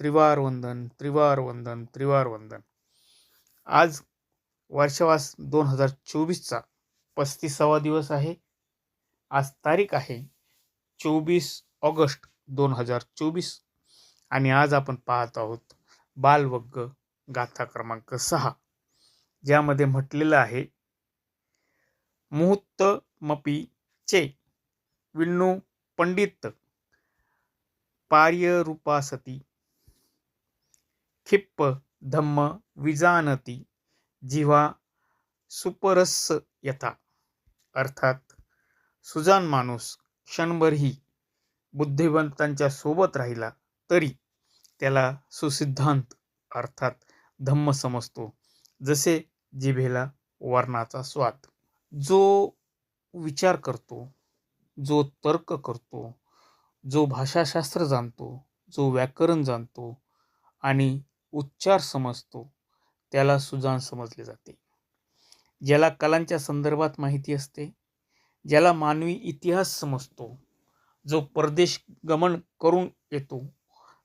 त्रिवार वंदन त्रिवार वंदन त्रिवार वंदन आज वर्षवास दोन हजार चोवीसचा पस्तीसावा दिवस आहे. आज तारीख आहे चोवीस ऑगस्ट दोन हजार चोवीस आणि आज आपण पाहत आहोत बालवग्ग गाथा क्रमांक सहा ज्यामध्ये म्हटलेलं आहे मुहूर्त मपी चे विण्णू पंडित पार्य रूपासती खिप्प धम्म विजानती जिव्हा सुपरस यथा. अर्थात सुजान माणूस क्षणभरही बुद्धिवंतांच्या सोबत राहिला तरी त्याला सुसिद्धांत अर्थात धम्म समजतो जसे जिभेला वर्णाचा स्वाद. जो विचार करतो जो तर्क करतो जो भाषाशास्त्र जाणतो जो व्याकरण जाणतो आणि उच्चार समजतो त्याला सुजान समजले जाते. ज्याला कलांच्या संदर्भात माहिती असते ज्याला मानवी इतिहास समजतो जो परदेश गमन करून येतो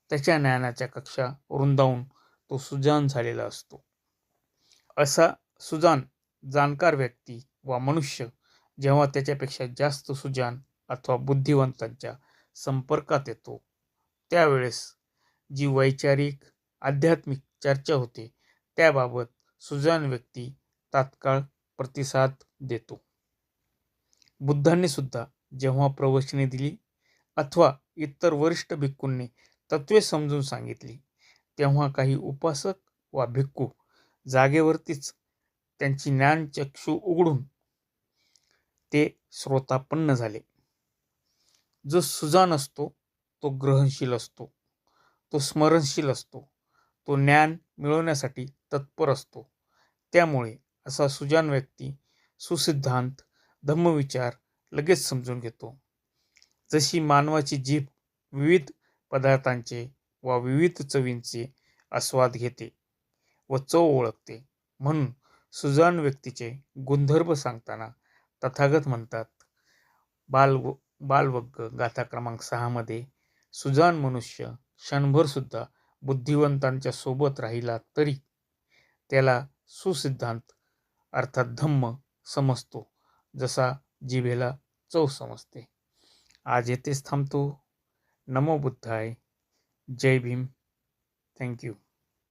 त्याच्या ज्ञानाच्या कक्षा रुंदावून तो सुजान झालेला असतो. असा सुजान जाणकार व्यक्ती वा मनुष्य जेव्हा त्याच्यापेक्षा जास्त सुजान अथवा बुद्धिवंतांच्या संपर्कात येतो त्यावेळेस जी वैचारिक आध्यात्मिक चर्चा होते. त्याबाबत सुजान व्यक्ती तात्काळ प्रतिसाद देतो. बुद्धांनी सुद्धा जेव्हा प्रवचने दिली अथवा इतर वरिष्ठ भिक्खूंनी तत्वे समजून सांगितली तेव्हा काही उपासक वा भिक्खू जागेवरतीच त्यांची ज्ञानचक्षु उघडून ते श्रोतापन्न झाले. जो सुजान असतो तो ग्रहणशील असतो तो स्मरणशील असतो तो ज्ञान मिळवण्यासाठी तत्पर असतो. त्यामुळे असा सुजान व्यक्ती सुसिद्धांत धम्मविचार लगेच समजून घेतो. जशी मानवाची जीभ विविध पदार्थांचे वा विविध चवींचे आस्वाद घेते व चव ओळखते म्हणून सुजान व्यक्तीचे गुणधर्म सांगताना तथागत म्हणतात बाल बालवग्ग गाथा क्रमांक सहामध्ये सुजान मनुष्य क्षणभरसुद्धा बुद्धिवंतांच्या सोबत राहिला तरी त्याला सुसिद्धांत अर्थात धम्म समजतो जसा जिभेला चव समजते. आज येथेच थांबतो. नमो बुद्धाय. जय भीम. थँक्यू